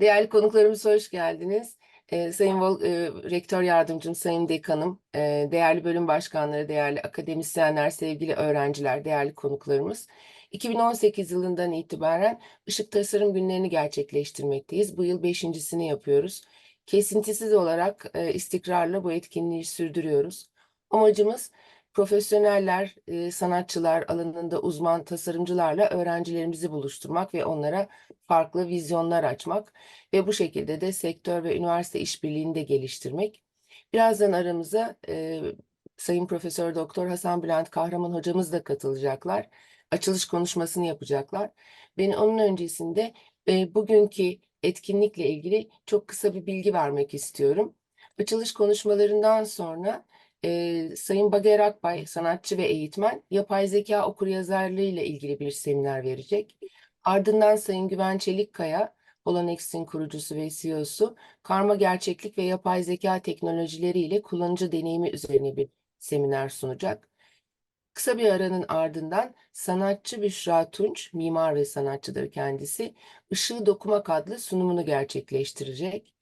Değerli konuklarımız hoş geldiniz. Ee, Sayın Vol e, Rektör Yardımcım, Sayın Dekanım, e, değerli bölüm başkanları, değerli akademisyenler, sevgili öğrenciler, değerli konuklarımız. 2018 yılından itibaren Işık Tasarım Günlerini gerçekleştirmekteyiz. Bu yıl beşincisini yapıyoruz. Kesintisiz olarak e, istikrarla bu etkinliği sürdürüyoruz. Amacımız profesyoneller, e, sanatçılar, alanında uzman tasarımcılarla öğrencilerimizi buluşturmak ve onlara farklı vizyonlar açmak ve bu şekilde de sektör ve üniversite işbirliğini de geliştirmek. Birazdan aramıza e, Sayın Profesör Doktor Hasan Bülent Kahraman hocamız da katılacaklar. Açılış konuşmasını yapacaklar. Ben onun öncesinde e, bugünkü etkinlikle ilgili çok kısa bir bilgi vermek istiyorum. Açılış konuşmalarından sonra e, Sayın Bager Akbay, sanatçı ve eğitmen, yapay zeka okuryazarlığı ile ilgili bir seminer verecek. Ardından Sayın Güven Çelikkaya, Polonex'in kurucusu ve CEO'su, karma gerçeklik ve yapay zeka teknolojileri ile kullanıcı deneyimi üzerine bir seminer sunacak. Kısa bir aranın ardından sanatçı Büşra Tunç, mimar ve sanatçıdır kendisi, Işığı Dokumak adlı sunumunu gerçekleştirecek.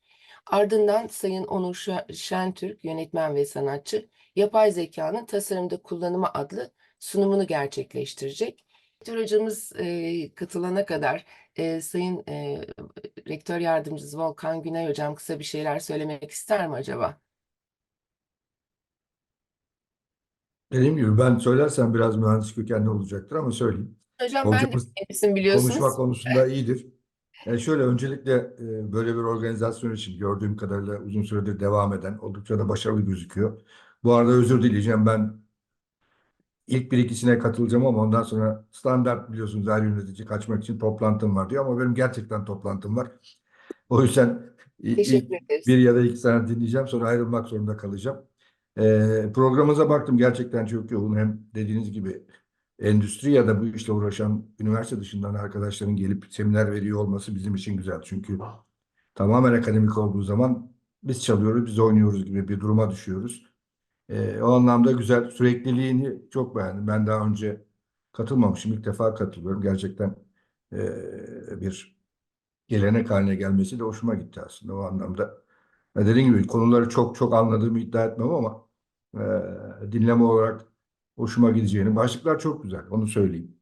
Ardından Sayın Onur Şentürk, yönetmen ve sanatçı, yapay zekanın tasarımda kullanımı adlı sunumunu gerçekleştirecek. Rektör hocamız e, katılana kadar e, Sayın e, Rektör Yardımcısı Volkan Günay hocam kısa bir şeyler söylemek ister mi acaba? Dediğim gibi ben söylersem biraz mühendis kökenli olacaktır ama söyleyeyim. Hocam ben de Hocamız kendisini biliyorsunuz. konuşma konusunda iyidir. Yani şöyle öncelikle e, böyle bir organizasyon için gördüğüm kadarıyla uzun süredir devam eden oldukça da başarılı gözüküyor. Bu arada özür dileyeceğim ben ilk bir ikisine katılacağım ama ondan sonra standart biliyorsunuz her yönetici kaçmak için toplantım var diyor ama benim gerçekten toplantım var. O yüzden Teşekkür ederiz. bir ya da iki sene dinleyeceğim sonra ayrılmak zorunda kalacağım. Ee, programımıza baktım gerçekten çok yoğun hem dediğiniz gibi endüstri ya da bu işle uğraşan üniversite dışından arkadaşların gelip seminer veriyor olması bizim için güzel. Çünkü tamamen akademik olduğu zaman biz çalıyoruz, biz oynuyoruz gibi bir duruma düşüyoruz. Ee, o anlamda güzel. Sürekliliğini çok beğendim. Ben daha önce katılmamışım. İlk defa katılıyorum. Gerçekten ee, bir gelenek haline gelmesi de hoşuma gitti aslında o anlamda. Ya dediğim gibi konuları çok çok anladığımı iddia etmem ama ee, dinleme olarak hoşuma gideceğini. Başlıklar çok güzel, onu söyleyeyim.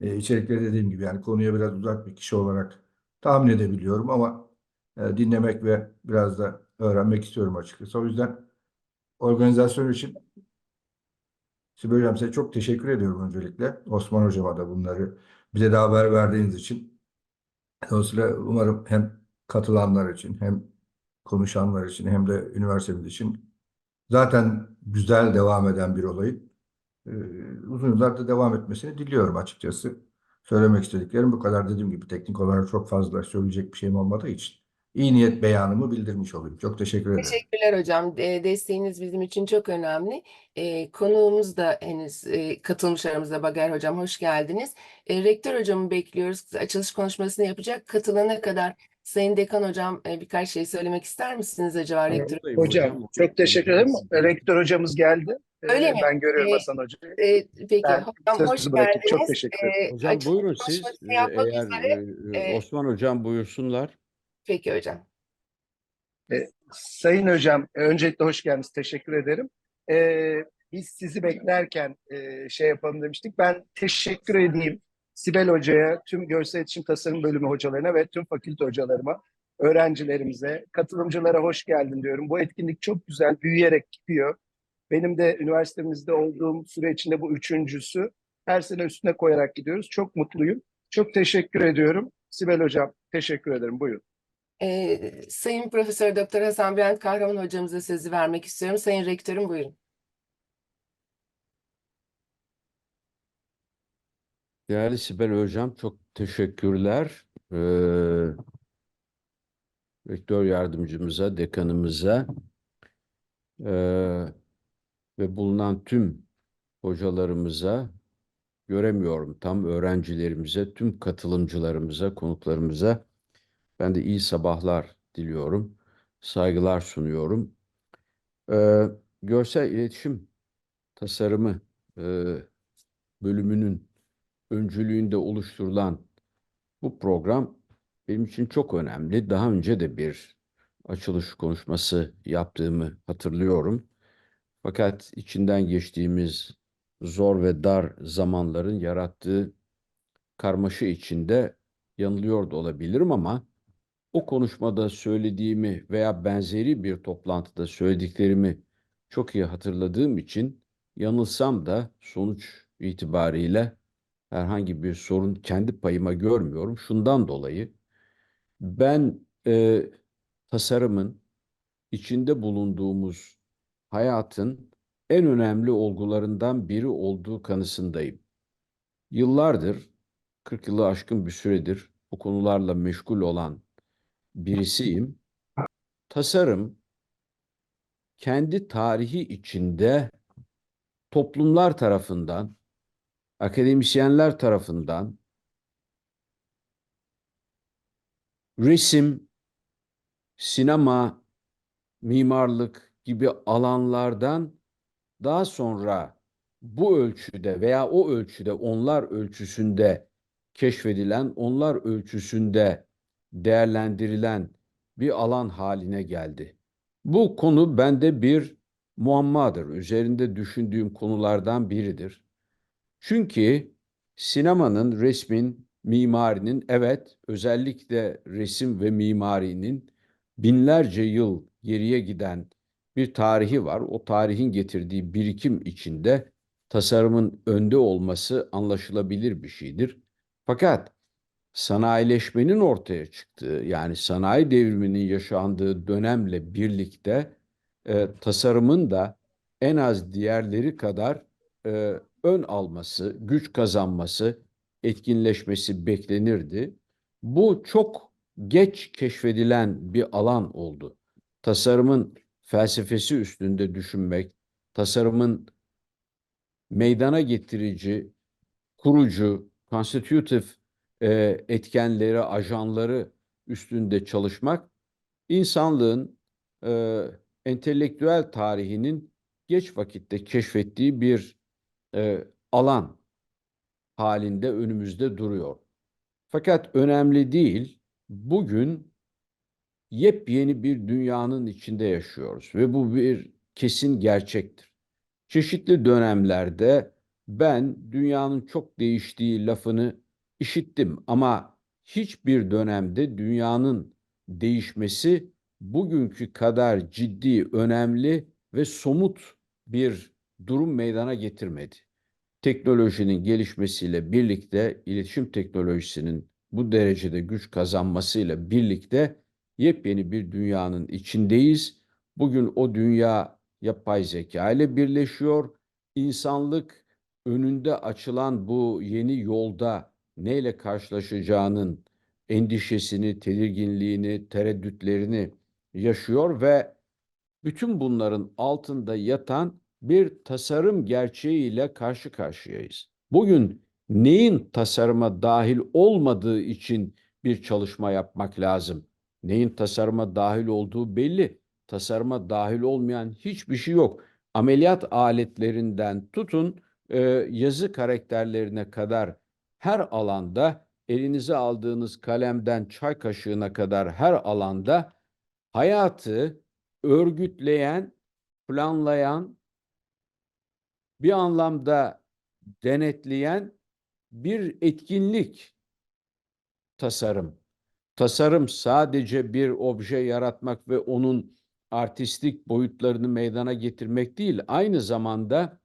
Ee, içerikleri dediğim gibi yani konuya biraz uzak bir kişi olarak tahmin edebiliyorum ama e, dinlemek ve biraz da öğrenmek istiyorum açıkçası. O yüzden organizasyon için Sibel Hocam size çok teşekkür ediyorum öncelikle. Osman Hocama da bunları bize de haber verdiğiniz için. Dolayısıyla umarım hem katılanlar için hem konuşanlar için hem de üniversitemiz için zaten güzel devam eden bir olayın e, uzun yıllarda devam etmesini diliyorum açıkçası. Söylemek istediklerim bu kadar dediğim gibi teknik olarak çok fazla söyleyecek bir şeyim olmadığı için iyi niyet beyanımı bildirmiş olayım. Çok teşekkür ederim. Teşekkürler hocam. E, desteğiniz bizim için çok önemli. E, konuğumuz da henüz e, katılmış aramızda Bager hocam. Hoş geldiniz. Rektör hocamı bekliyoruz. Açılış konuşmasını yapacak. Katılana kadar Sayın Dekan hocam e, birkaç şey söylemek ister misiniz acaba rektör? Hocam çok teşekkür ederim. Rektör hocamız geldi. Ee, Öyle mi? Ben görüyorum Ee, Hasan Hoca'yı. E, peki Ben hocam hoş bırakayım. Çok geldiniz. teşekkür ederim. E, Hocam açılış buyurun siz e, eğer üzere. e, e, Osman hocam buyursunlar. Peki hocam. Sayın Hocam, öncelikle hoş geldiniz. Teşekkür ederim. Ee, biz sizi beklerken e, şey yapalım demiştik. Ben teşekkür edeyim Sibel Hoca'ya, tüm Görsel İletişim Tasarım Bölümü hocalarına ve tüm fakülte hocalarıma, öğrencilerimize, katılımcılara hoş geldin diyorum. Bu etkinlik çok güzel, büyüyerek gidiyor. Benim de üniversitemizde olduğum süre içinde bu üçüncüsü. Her sene üstüne koyarak gidiyoruz. Çok mutluyum. Çok teşekkür ediyorum. Sibel Hocam, teşekkür ederim. Buyurun. E, Sayın Profesör Doktor Hasan Bülent Kahraman hocamıza sözü vermek istiyorum. Sayın Rektörüm buyurun. Değerli Sibel hocam çok teşekkürler. Ee, rektör yardımcımıza, dekanımıza e, ve bulunan tüm hocalarımıza göremiyorum tam öğrencilerimize, tüm katılımcılarımıza, konuklarımıza ben de iyi sabahlar diliyorum. Saygılar sunuyorum. Ee, görsel iletişim tasarımı e, bölümünün öncülüğünde oluşturulan bu program benim için çok önemli. Daha önce de bir açılış konuşması yaptığımı hatırlıyorum. Fakat içinden geçtiğimiz zor ve dar zamanların yarattığı karmaşa içinde yanılıyor da olabilirim ama o konuşmada söylediğimi veya benzeri bir toplantıda söylediklerimi çok iyi hatırladığım için yanılsam da sonuç itibariyle herhangi bir sorun kendi payıma görmüyorum. Şundan dolayı ben e, tasarımın içinde bulunduğumuz hayatın en önemli olgularından biri olduğu kanısındayım. Yıllardır, 40 yılı aşkın bir süredir bu konularla meşgul olan birisiyim. Tasarım kendi tarihi içinde toplumlar tarafından, akademisyenler tarafından resim, sinema, mimarlık gibi alanlardan daha sonra bu ölçüde veya o ölçüde onlar ölçüsünde keşfedilen, onlar ölçüsünde değerlendirilen bir alan haline geldi. Bu konu bende bir muammadır. Üzerinde düşündüğüm konulardan biridir. Çünkü sinemanın, resmin, mimarinin evet özellikle resim ve mimarinin binlerce yıl geriye giden bir tarihi var. O tarihin getirdiği birikim içinde tasarımın önde olması anlaşılabilir bir şeydir. Fakat sanayileşmenin ortaya çıktığı yani sanayi devriminin yaşandığı dönemle birlikte e, tasarımın da en az diğerleri kadar e, ön alması, güç kazanması, etkinleşmesi beklenirdi. Bu çok geç keşfedilen bir alan oldu. Tasarımın felsefesi üstünde düşünmek, tasarımın meydana getirici, kurucu, constitutive e, etkenleri, ajanları üstünde çalışmak, insanlığın e, entelektüel tarihinin geç vakitte keşfettiği bir e, alan halinde önümüzde duruyor. Fakat önemli değil, bugün yepyeni bir dünyanın içinde yaşıyoruz ve bu bir kesin gerçektir. Çeşitli dönemlerde ben dünyanın çok değiştiği lafını işittim ama hiçbir dönemde dünyanın değişmesi bugünkü kadar ciddi, önemli ve somut bir durum meydana getirmedi. Teknolojinin gelişmesiyle birlikte, iletişim teknolojisinin bu derecede güç kazanmasıyla birlikte yepyeni bir dünyanın içindeyiz. Bugün o dünya yapay zeka ile birleşiyor. İnsanlık önünde açılan bu yeni yolda neyle karşılaşacağının endişesini, tedirginliğini, tereddütlerini yaşıyor ve bütün bunların altında yatan bir tasarım gerçeğiyle karşı karşıyayız. Bugün neyin tasarıma dahil olmadığı için bir çalışma yapmak lazım. Neyin tasarıma dahil olduğu belli. Tasarıma dahil olmayan hiçbir şey yok. Ameliyat aletlerinden tutun e, yazı karakterlerine kadar her alanda elinize aldığınız kalemden çay kaşığına kadar her alanda hayatı örgütleyen, planlayan, bir anlamda denetleyen bir etkinlik tasarım. Tasarım sadece bir obje yaratmak ve onun artistik boyutlarını meydana getirmek değil, aynı zamanda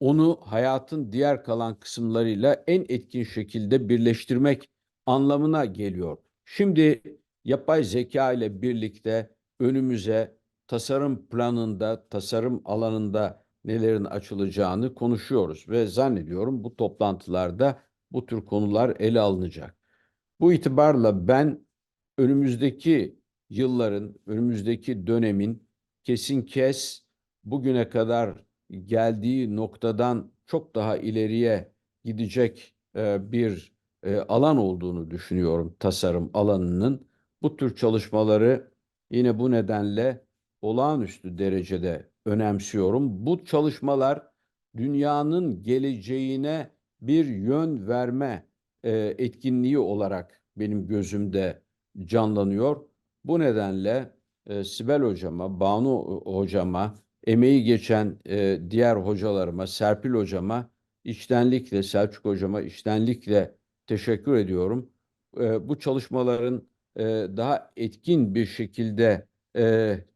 onu hayatın diğer kalan kısımlarıyla en etkin şekilde birleştirmek anlamına geliyor. Şimdi yapay zeka ile birlikte önümüze tasarım planında, tasarım alanında nelerin açılacağını konuşuyoruz ve zannediyorum bu toplantılarda bu tür konular ele alınacak. Bu itibarla ben önümüzdeki yılların, önümüzdeki dönemin kesin kes bugüne kadar geldiği noktadan çok daha ileriye gidecek e, bir e, alan olduğunu düşünüyorum tasarım alanının. Bu tür çalışmaları yine bu nedenle olağanüstü derecede önemsiyorum. Bu çalışmalar dünyanın geleceğine bir yön verme e, etkinliği olarak benim gözümde canlanıyor. Bu nedenle e, Sibel hocama, Banu hocama, emeği geçen e, diğer hocalarıma, Serpil hocama içtenlikle, Selçuk hocama içtenlikle teşekkür ediyorum. Bu çalışmaların daha etkin bir şekilde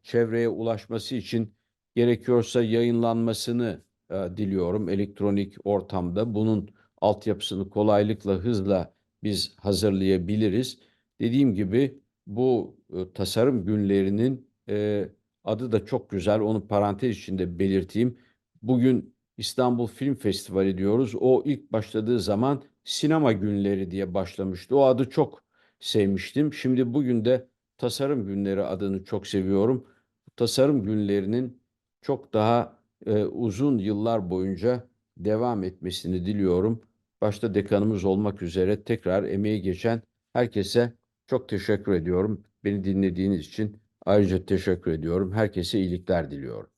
çevreye ulaşması için gerekiyorsa yayınlanmasını diliyorum elektronik ortamda. Bunun altyapısını kolaylıkla, hızla biz hazırlayabiliriz. Dediğim gibi bu e, tasarım günlerinin e, adı da çok güzel. Onu parantez içinde belirteyim. Bugün İstanbul Film Festivali diyoruz. O ilk başladığı zaman sinema günleri diye başlamıştı. O adı çok sevmiştim. Şimdi bugün de tasarım günleri adını çok seviyorum. Tasarım günlerinin çok daha e, uzun yıllar boyunca devam etmesini diliyorum. Başta dekanımız olmak üzere tekrar emeği geçen herkese çok teşekkür ediyorum. Beni dinlediğiniz için ayrıca teşekkür ediyorum. Herkese iyilikler diliyorum.